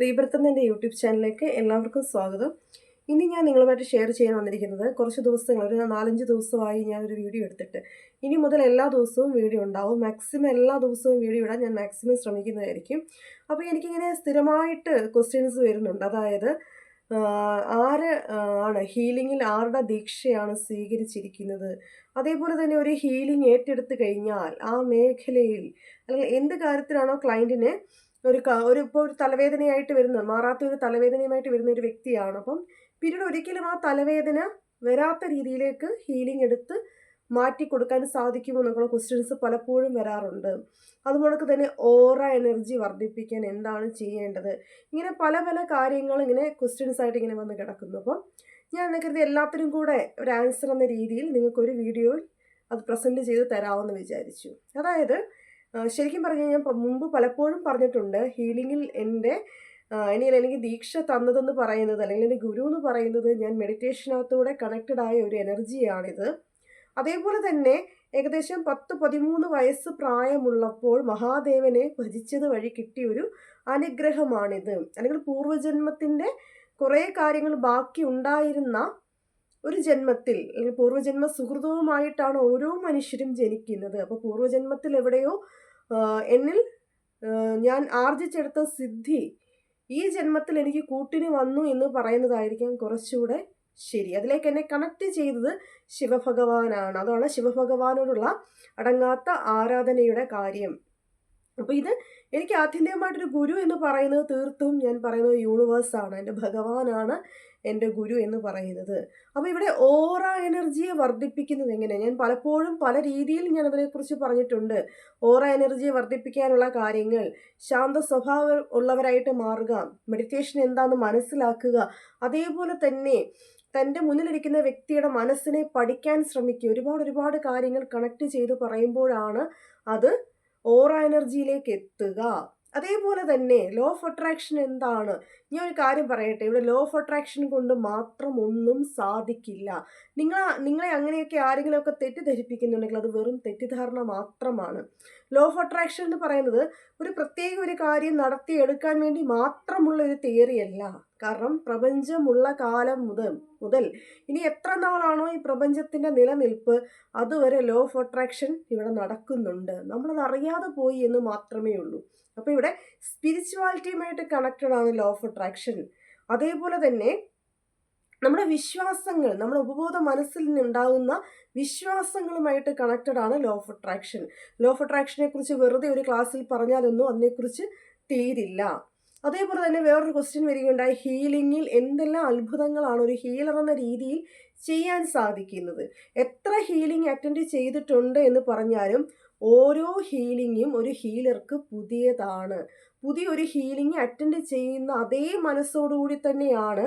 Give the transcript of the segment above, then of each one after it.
Rebirth എന്റെ YouTube ചാനലിലേക്ക് എല്ലാവർക്കും സ്വാഗതം. ഇനി ഞാൻ നിങ്ങളുമായിട്ട് ഷെയർ ചെയ്യാൻ വന്നിരിക്കുന്നത് കുറച്ച് ദിവസങ്ങൾ ഒരു നാലഞ്ച് ദിവസമായി ഞാനൊരു വീഡിയോ എടുത്തിട്ട്. ഇനി മുതൽ എല്ലാ ദിവസവും വീഡിയോ ഉണ്ടാവും. മാക്സിമം എല്ലാ ദിവസവും വീഡിയോ ഇടാൻ ഞാൻ മാക്സിമം ശ്രമിക്കുന്നതായിരിക്കും. അപ്പോൾ എനിക്കിങ്ങനെ സ്ഥിരമായിട്ട് ക്വസ്റ്റ്യൻസ് വരുന്നുണ്ട്. അതായത് ആര് ആണ് ഹീലിങ്ങിൽ ആരുടെ ദീക്ഷയാണ് സ്വീകരിച്ചിരിക്കുന്നത്? അതേപോലെ തന്നെ ഒരു ഹീലിംഗ് ഏറ്റെടുത്ത് കഴിഞ്ഞാൽ ആ മേഖലയിൽ അല്ലെങ്കിൽ എന്ത് കാര്യത്തിലാണോ ക്ലയന്റിന് ഒരു ഒരു ഇപ്പോൾ ഒരു തലവേദനയായിട്ട് വരുന്ന മാറാത്ത ഒരു തലവേദനയുമായിട്ട് വരുന്ന ഒരു വ്യക്തിയാണ്. അപ്പം പിന്നീട് ഒരിക്കലും ആ തലവേദന വരാത്ത രീതിയിലേക്ക് ഹീലിംഗ് എടുത്ത് മാറ്റി കൊടുക്കാൻ സാധിക്കുമോ എന്നുള്ള ക്വസ്റ്റ്യൻസ് പലപ്പോഴും വരാറുണ്ട്. അതുപോലെ തന്നെ ഓറ എനർജി വർദ്ധിപ്പിക്കാൻ എന്താണ് ചെയ്യേണ്ടത്? ഇങ്ങനെ പല പല കാര്യങ്ങൾ ഇങ്ങനെ ക്വസ്റ്റ്യൻസ് ആയിട്ട് ഇങ്ങനെ വന്ന് കിടക്കുന്നു. അപ്പം ഞാൻ കരുതി എല്ലാത്തിനും കൂടെ ഒരു ആൻസർ എന്ന രീതിയിൽ നിങ്ങൾക്കൊരു വീഡിയോയിൽ അത് പ്രസന്റ് ചെയ്ത് തരാമെന്ന് വിചാരിച്ചു. അതായത് ശരിക്കും പറഞ്ഞു കഴിഞ്ഞാൽ മുമ്പ് പലപ്പോഴും പറഞ്ഞിട്ടുണ്ട് ഹീലിങ്ങിൽ എന്റെ ഇനി എനിക്ക് ദീക്ഷ തന്നതെന്ന് പറയുന്നത് അല്ലെങ്കിൽ എന്റെ ഗുരു എന്ന് പറയുന്നത് ഞാൻ മെഡിറ്റേഷനകത്തൂടെ കണക്റ്റഡ് ആയ ഒരു എനർജിയാണിത് അതേപോലെ തന്നെ ഏകദേശം പത്ത് പതിമൂന്ന് വയസ്സ് പ്രായമുള്ളപ്പോൾ മഹാദേവനെ ഭജിച്ചത് വഴി കിട്ടിയ ഒരു അനുഗ്രഹമാണിത്. അല്ലെങ്കിൽ പൂർവജന്മത്തിന്റെ കുറേ കാര്യങ്ങൾ ബാക്കി ഉണ്ടായിരുന്ന ഒരു ജന്മത്തിൽ അല്ലെങ്കിൽ പൂർവജന്മ സുഹൃതവുമായിട്ടാണ് ഓരോ മനുഷ്യരും ജനിക്കുന്നത്. അപ്പോൾ പൂർവജന്മത്തിൽ എവിടെയോ എന്നിൽ ഞാൻ ആർജിച്ചെടുത്ത സിദ്ധി ഈ ജന്മത്തിൽ എനിക്ക് കൂട്ടിന് വന്നു എന്ന് പറയുന്നതായിരിക്കാം കുറച്ചുകൂടെ ശരി. അതിലേക്ക് എന്നെ കണക്ട് ചെയ്തത് ശിവഭഗവാനാണ്. അതാണ് ശിവഭഗവാനോടുള്ള അടങ്ങാത്ത ആരാധനയുടെ കാര്യം. അപ്പോൾ ഇത് എനിക്ക് ആത്യന്തികമായിട്ടൊരു ഗുരു എന്ന് പറയുന്നത് തീർത്തും ഞാൻ പറയുന്നത് യൂണിവേഴ്സാണ് എന്റെ ഭഗവാനാണ് എന്റെ ഗുരു എന്ന് പറയുന്നത്. അപ്പോൾ ഇവിടെ ഓറ എനർജിയെ വർദ്ധിപ്പിക്കുന്നത് എങ്ങനെയാണ് ഞാൻ പലപ്പോഴും പല രീതിയിൽ ഞാൻ അതിനെക്കുറിച്ച് പറഞ്ഞിട്ടുണ്ട്. ഓറ എനർജിയെ വർദ്ധിപ്പിക്കാനുള്ള കാര്യങ്ങൾ ശാന്ത സ്വഭാവം ഉള്ളവരായിട്ട് മാറുക മെഡിറ്റേഷൻ എന്താണെന്ന് മനസ്സിലാക്കുക അതേപോലെ തന്നെ തന്റെ മുന്നിലിരിക്കുന്ന വ്യക്തിയുടെ മനസ്സിനെ പഠിക്കാൻ ശ്രമിക്കുക ഒരുപാട് ഒരുപാട് കാര്യങ്ങൾ കണക്ട് ചെയ്ത് പറയുമ്പോഴാണ് അത് ഓറ എനർജിയിലേക്ക് എത്തുക അതേപോലെ തന്നെ ലോ ഓഫ് അട്രാക്ഷൻ എന്താണ്? ഞാൻ ഒരു കാര്യം പറയട്ടെ. ഇവിടെ ലോ ഓഫ് അട്രാക്ഷൻ കൊണ്ട് മാത്രം ഒന്നും സാധിക്കില്ല. നിങ്ങൾ നിങ്ങളെ അങ്ങനെയൊക്കെ ആരെങ്കിലുമൊക്കെ തെറ്റിദ്ധരിപ്പിക്കുന്നുണ്ടെങ്കിൽ അത് വെറും തെറ്റിദ്ധാരണ മാത്രമാണ്. ലോ ഓഫ് അട്രാക്ഷൻ എന്ന് പറയുന്നത് ഒരു പ്രത്യേക ഒരു കാര്യം നടത്തിയെടുക്കാൻ വേണ്ടി മാത്രമുള്ള ഒരു തിയറിയല്ല കാരണം പ്രപഞ്ചമുള്ള കാലം മുതൽ മുതൽ ഇനി എത്ര നാളാണോ ഈ പ്രപഞ്ചത്തിന്റെ നിലനിൽപ്പ്? അതുവരെ ലോ ഓഫ് അട്രാക്ഷൻ ഇവിടെ നടക്കുന്നുണ്ട്. നമ്മളത് അറിയാതെ പോയി എന്ന് മാത്രമേ ഉള്ളൂ. അപ്പോൾ ഇവിടെ സ്പിരിച്വാലിറ്റിയുമായിട്ട് കണക്റ്റഡ് ആണ് ലോ ഓഫ് അട്രാക്ഷൻ അതേപോലെ തന്നെ നമ്മുടെ വിശ്വാസങ്ങൾ നമ്മുടെ ഉപബോധ മനസ്സിൽ നിന്നുണ്ടാകുന്ന വിശ്വാസങ്ങളുമായിട്ട് കണക്റ്റഡ് ആണ് law of attraction law of അട്രാക്ഷനെ കുറിച്ച് വെറുതെ ഒരു ക്ലാസ്സിൽ പറഞ്ഞാലൊന്നും അതിനെക്കുറിച്ച് തീരില്ല. അതേപോലെ തന്നെ വേറൊരു ക്വസ്റ്റ്യൻ വരികയുണ്ടായി. ഹീലിങ്ങിൽ എന്തെല്ലാം അത്ഭുതങ്ങളാണ് ഒരു ഹീലർ എന്ന രീതിയിൽ ചെയ്യാൻ സാധിക്കുന്നത്? എത്ര ഹീലിംഗ് അറ്റൻഡ് ചെയ്തിട്ടുണ്ട് എന്ന് പറഞ്ഞാലും ഓരോ ഹീലിങ്ങും ഒരു ഹീലർക്ക് പുതിയതാണ്. പുതിയൊരു ഹീലിംഗ് അറ്റൻഡ് ചെയ്യുന്ന അതേ മനസ്സോടുകൂടി തന്നെയാണ്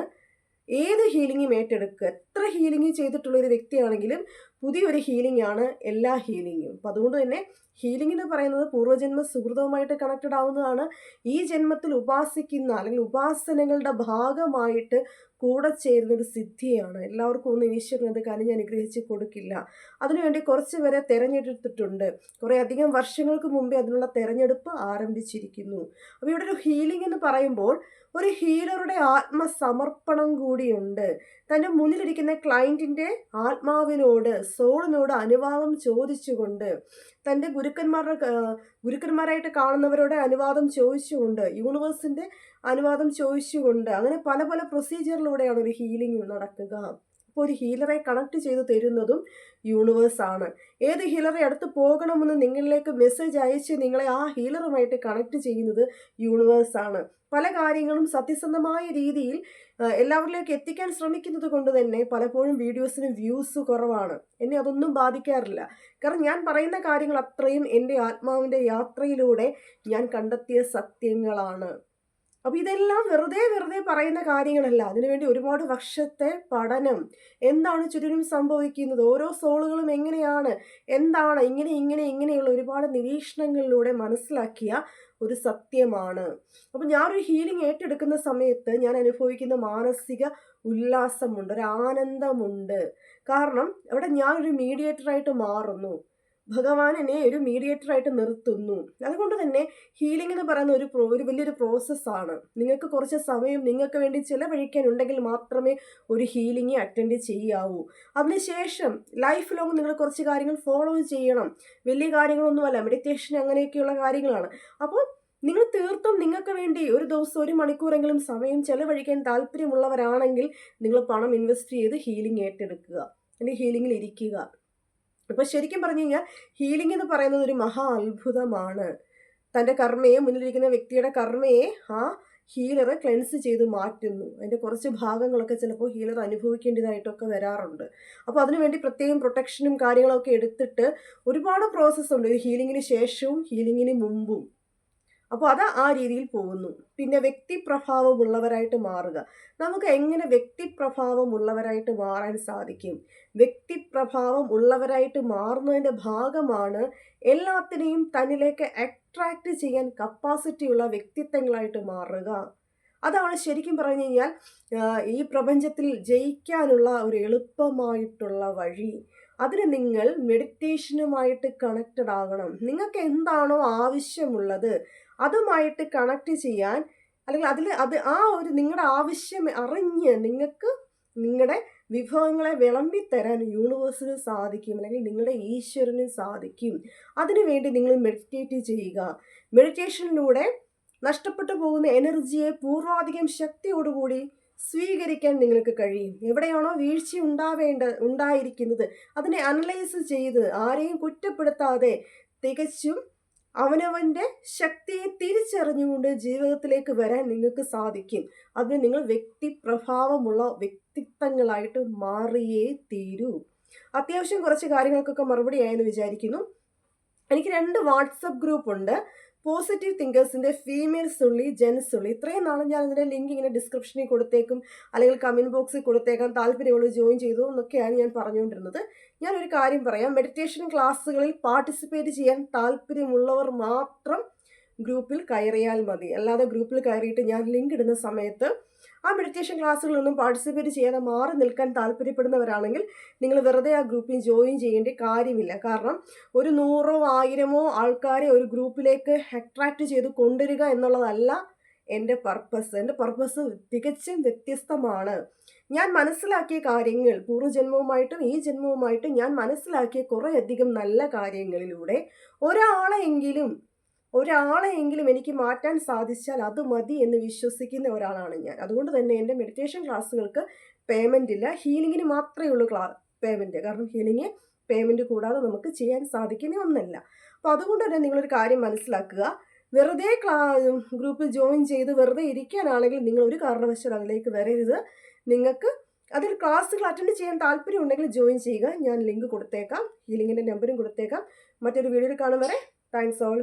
ഏത് ഹീലിംഗും ഏറ്റെടുക്കുക. എത്ര ഹീലിംഗ് ചെയ്തിട്ടുള്ള ഒരു വ്യക്തിയാണെങ്കിലും പുതിയൊരു ഹീലിംഗ് ആണ് എല്ലാ ഹീലിംഗും അപ്പം അതുകൊണ്ട് തന്നെ ഹീലിംഗ് എന്ന് പറയുന്നത് പൂർവജന്മ സുഹൃതവുമായിട്ട് കണക്റ്റഡ് ആവുന്നതാണ്. ഈ ജന്മത്തിൽ ഉപാസിക്കുന്ന അല്ലെങ്കിൽ ഉപാസനകളുടെ ഭാഗമായിട്ട് കൂടെ ചേരുന്ന ഒരു സിദ്ധിയാണ്. എല്ലാവർക്കും ഒന്നും ഈശ്വരൻ അത് കനിഞ്ഞ് അനുഗ്രഹിച്ച് കൊടുക്കില്ല. അതിനുവേണ്ടി കുറച്ച് പേരെ തിരഞ്ഞെടുത്തിട്ടുണ്ട്. കുറേ അധികം വർഷങ്ങൾക്ക് മുമ്പേ അതിനുള്ള തിരഞ്ഞെടുപ്പ് ആരംഭിച്ചിരിക്കുന്നു. അപ്പോൾ ഇവിടെ ഒരു ഹീലിംഗ് എന്ന് പറയുമ്പോൾ ഒരു ഹീലറുടെ ആത്മസമർപ്പണം കൂടിയുണ്ട്. തന്റെ മുന്നിലിരിക്കുന്ന ക്ലയന്റിന്റെ ആത്മാവിനോട് സോളിനോട് അനുവാദം ചോദിച്ചുകൊണ്ട് തന്റെ ഗുരുക്കന്മാരുടെ ഗുരുക്കന്മാരായിട്ട് കാണുന്നവരോട് അനുവാദം ചോദിച്ചുകൊണ്ട് യൂണിവേഴ്സിന്റെ അനുവാദം ചോദിച്ചുകൊണ്ട് അങ്ങനെ പല പല പ്രൊസീജിയറിലൂടെയാണ് ഒരു ഹീലിംഗ് നടക്കുക. അപ്പോൾ ഒരു ഹീലറെ കണക്ട് ചെയ്ത് തരുന്നതും യൂണിവേഴ്സാണ് ഏത് ഹീലറെ അടുത്ത് പോകണമെന്ന് നിങ്ങളിലേക്ക് മെസ്സേജ് അയച്ച് നിങ്ങളെ ആ ഹീലറുമായിട്ട് കണക്ട് ചെയ്യുന്നത് യൂണിവേഴ്സാണ് പല കാര്യങ്ങളും സത്യസന്ധമായ രീതിയിൽ എല്ലാവരിലേക്ക് എത്തിക്കാൻ ശ്രമിക്കുന്നത് കൊണ്ട് തന്നെ പലപ്പോഴും വീഡിയോസിന് വ്യൂസ് കുറവാണ്. എന്നെ അതൊന്നും ബാധിക്കാറില്ല. കാരണം ഞാൻ പറയുന്ന കാര്യങ്ങൾ അത്രയും എന്റെ ആത്മാവിന്റെ യാത്രയിലൂടെ ഞാൻ കണ്ടെത്തിയ സത്യങ്ങളാണ്. അപ്പോൾ ഇതെല്ലാം വെറുതെ വെറുതെ പറയുന്ന കാര്യങ്ങളല്ല. അതിനുവേണ്ടി ഒരുപാട് വർഷത്തെ പഠനം. എന്താണ് ചുറ്റിനും സംഭവിക്കുന്നത്? ഓരോ സോളുകളും എങ്ങനെയാണ്? എന്താണ്? ഇങ്ങനെ ഇങ്ങനെ ഇങ്ങനെയുള്ള ഒരുപാട് നിരീക്ഷണങ്ങളിലൂടെ മനസ്സിലാക്കിയ ഒരു സത്യമാണ്. അപ്പം ഞാനൊരു ഹീലിംഗ് ഏറ്റെടുക്കുന്ന സമയത്ത് ഞാൻ അനുഭവിക്കുന്ന മാനസിക ഉല്ലാസമുണ്ട്. ഒരു ആനന്ദമുണ്ട്. കാരണം അവിടെ ഞാനൊരു മീഡിയേറ്ററായിട്ട് മാറുന്നു. ഭഗവാൻ എന്നെ ഒരു മീഡിയേറ്റർ ആയിട്ട് നിർത്തുന്നു. അതുകൊണ്ട് തന്നെ ഹീലിംഗ് എന്ന് പറയുന്ന ഒരു പ്രോ ഒരു വലിയൊരു പ്രോസസ്സാണ് നിങ്ങൾക്ക് കുറച്ച് സമയം നിങ്ങൾക്ക് വേണ്ടി ചിലവഴിക്കാനുണ്ടെങ്കിൽ മാത്രമേ ഒരു ഹീലിംഗ് അറ്റൻഡ് ചെയ്യാവൂ. അതിനുശേഷം ലൈഫ് ലോങ് നിങ്ങൾ കുറച്ച് കാര്യങ്ങൾ ഫോളോ ചെയ്യണം. വലിയ കാര്യങ്ങളൊന്നുമല്ല മെഡിറ്റേഷൻ അങ്ങനെയൊക്കെയുള്ള കാര്യങ്ങളാണ്. അപ്പോൾ നിങ്ങൾ തീർത്തും നിങ്ങൾക്ക് വേണ്ടി ഒരു ദിവസം ഒരു മണിക്കൂറെങ്കിലും സമയം ചിലവഴിക്കാൻ താല്പര്യമുള്ളവരാണെങ്കിൽ നിങ്ങൾ പണം ഇൻവെസ്റ്റ് ചെയ്ത് ഹീലിംഗ് ഏറ്റെടുക്കുക. അല്ലെങ്കിൽ ഹീലിംഗിൽ ഇരിക്കുക. അപ്പോൾ ശരിക്കും പറഞ്ഞു കഴിഞ്ഞാൽ ഹീലിംഗ് എന്ന് പറയുന്നത് ഒരു മഹാ അത്ഭുതമാണ്. തന്റെ കർമ്മയെ മുന്നിലിരിക്കുന്ന വ്യക്തിയുടെ കർമ്മയെ ആ ഹീലർ ക്ലെൻസ് ചെയ്ത് മാറ്റുന്നു. അതിന്റെ കുറച്ച് ഭാഗങ്ങളൊക്കെ ചിലപ്പോൾ ഹീലർ അനുഭവിക്കേണ്ടതായിട്ടൊക്കെ വരാറുണ്ട്. അപ്പോൾ അതിനുവേണ്ടി പ്രത്യേകം പ്രൊട്ടക്ഷനും കാര്യങ്ങളൊക്കെ എടുത്തിട്ട് ഒരുപാട് പ്രോസസ്സുണ്ട് ഹീലിങ്ങിന് ശേഷവും ഹീലിങ്ങിന് മുമ്പും. അപ്പോൾ അത് ആ രീതിയിൽ പോകുന്നു. പിന്നെ വ്യക്തിപ്രഭാവമുള്ളവരായിട്ട് മാറുക. നമുക്ക് എങ്ങനെ വ്യക്തിപ്രഭാവമുള്ളവരായിട്ട് മാറാൻ സാധിക്കും? വ്യക്തിപ്രഭാവം ഉള്ളവരായിട്ട് മാറുന്നതിന്റെ ഭാഗമാണ് എല്ലാത്തിനെയും തന്നിലേക്ക് അട്രാക്റ്റ് ചെയ്യാൻ കപ്പാസിറ്റിയുള്ള വ്യക്തിത്വങ്ങളായിട്ട് മാറുക. അതാണ് ശരിക്കും പറഞ്ഞു കഴിഞ്ഞാൽ ഈ പ്രപഞ്ചത്തിൽ ജയിക്കാനുള്ള ഒരു എളുപ്പമായിട്ടുള്ള വഴി. അതിന് നിങ്ങൾ മെഡിറ്റേഷനുമായിട്ട് കണക്റ്റഡ് ആകണം. നിങ്ങൾക്ക് എന്താണോ ആവശ്യമുള്ളത് അതുമായിട്ട് കണക്ട് ചെയ്യാൻ അല്ലെങ്കിൽ അതിൽ അത് ആ ഒരു നിങ്ങളുടെ ആവശ്യം അറിഞ്ഞ് നിങ്ങൾക്ക് നിങ്ങളുടെ വിഭവങ്ങളെ വിളമ്പി തരാൻ യൂണിവേഴ്സിന് സാധിക്കും അല്ലെങ്കിൽ നിങ്ങളുടെ ഈശ്വരന് സാധിക്കും. അതിനുവേണ്ടി നിങ്ങൾ മെഡിറ്റേറ്റ് ചെയ്യുക. മെഡിറ്റേഷനിലൂടെ നഷ്ടപ്പെട്ടു പോകുന്ന എനർജിയെ പൂർവാധികം ശക്തിയോടുകൂടി സ്വീകരിക്കാൻ നിങ്ങൾക്ക് കഴിയും. എവിടെയാണോ വീഴ്ച ഉണ്ടാവേണ്ട ഉണ്ടായിരിക്കുന്നത്. അതിനെ അനലൈസ് ചെയ്ത് ആരെയും കുറ്റപ്പെടുത്താതെ തികച്ചും അവനവന്റെ ശക്തിയെ തിരിച്ചറിഞ്ഞുകൊണ്ട് ജീവിതത്തിലേക്ക് വരാൻ നിങ്ങൾക്ക് സാധിക്കും. അതിന് നിങ്ങൾ വ്യക്തി പ്രഭാവമുള്ള വ്യക്തിത്വങ്ങളായിട്ട് മാറിയേ തീരൂ. അത്യാവശ്യം കുറച്ച് കാര്യങ്ങൾക്കൊക്കെ മറുപടി ആയെന്ന് വിചാരിക്കുന്നു. എനിക്ക് രണ്ട് വാട്സപ്പ് ഗ്രൂപ്പ് ഉണ്ട്. പോസിറ്റീവ് തിങ്കേഴ്സിന്റെ ഫീമെയിൽസ് ഉള്ളി ജെൻസ് ഉള്ളി ഇത്രയും നാളും ഞാൻ അതിന്റെ ലിങ്ക് ഇങ്ങനെ ഡിസ്ക്രിപ്ഷനിൽ കൊടുത്തേക്കും അല്ലെങ്കിൽ കമന്റ് ബോക്സിൽ കൊടുത്തേക്കാം താല്പര്യമുള്ള ജോയിൻ ചെയ്തു എന്നൊക്കെയാണ് ഞാൻ പറഞ്ഞുകൊണ്ടിരുന്നത്. ഞാനൊരു കാര്യം പറയാം. മെഡിറ്റേഷൻ ക്ലാസ്സുകളിൽ പാർട്ടിസിപ്പേറ്റ് ചെയ്യാൻ താല്പര്യമുള്ളവർ മാത്രം ഗ്രൂപ്പിൽ കയറിയാൽ മതി. അല്ലാതെ ഗ്രൂപ്പിൽ കയറിയിട്ട് ഞാൻ ലിങ്ക് ഇടുന്ന സമയത്ത് ആ മെഡിറ്റേഷൻ ക്ലാസ്സുകളൊന്നും പാർട്ടിസിപ്പേറ്റ് ചെയ്യാതെ മാറി നിൽക്കാൻ താല്പര്യപ്പെടുന്നവരാണെങ്കിൽ നിങ്ങൾ വെറുതെ ആ ഗ്രൂപ്പിൽ ജോയിൻ ചെയ്യേണ്ട കാര്യമില്ല. കാരണം ഒരു നൂറോ ആയിരമോ ആൾക്കാരെ ഒരു ഗ്രൂപ്പിലേക്ക് അട്രാക്റ്റ് ചെയ്ത് കൊണ്ടുവരിക എന്നുള്ളതല്ല എന്റെ പർപ്പസ് എന്റെ പർപ്പസ് തികച്ചും വ്യത്യസ്തമാണ്. ഞാൻ മനസ്സിലാക്കിയ കാര്യങ്ങൾ പൂർവജന്മവുമായിട്ടും ഈ ജന്മവുമായിട്ടും ഞാൻ മനസ്സിലാക്കിയ കുറേയധികം നല്ല കാര്യങ്ങളിലൂടെ ഒരാളെങ്കിലും ഒരാളെയെങ്കിലും എനിക്ക് മാറ്റാൻ സാധിച്ചാൽ അത് മതി എന്ന് വിശ്വസിക്കുന്ന ഒരാളാണ് ഞാൻ. അതുകൊണ്ട് തന്നെ എന്റെ മെഡിറ്റേഷൻ ക്ലാസ്സുകൾക്ക് പേയ്മെന്റ് ഇല്ല. ഹീലിങ്ങിന് മാത്രമേ ഉള്ളൂ ക്ലാ പേയ്മെന്റ് കാരണം ഹീലിംഗ് പേയ്മെന്റ് കൂടാതെ നമുക്ക് ചെയ്യാൻ സാധിക്കുന്ന ഒന്നല്ല. അപ്പോൾ അതുകൊണ്ട് തന്നെ നിങ്ങളൊരു കാര്യം മനസ്സിലാക്കുക. വെറുതെ ക്ലാ ഗ്രൂപ്പിൽ ജോയിൻ ചെയ്ത് വെറുതെ ഇരിക്കാനാണെങ്കിൽ നിങ്ങൾ ഒരു കാരണവശാലും അതിലേക്ക് വരരുത്. നിങ്ങൾക്ക് അതിൽ ക്ലാസ്സുകൾ അറ്റൻഡ് ചെയ്യാൻ താല്പര്യം ഉണ്ടെങ്കിൽ ജോയിൻ ചെയ്യുക. ഞാൻ ലിങ്ക് കൊടുത്തേക്കാം. ഹീലിങ്ങിന്റെ നമ്പറും കൊടുത്തേക്കാം. മറ്റൊരു വീഡിയോയിൽ കാണും വരെ. Thanks all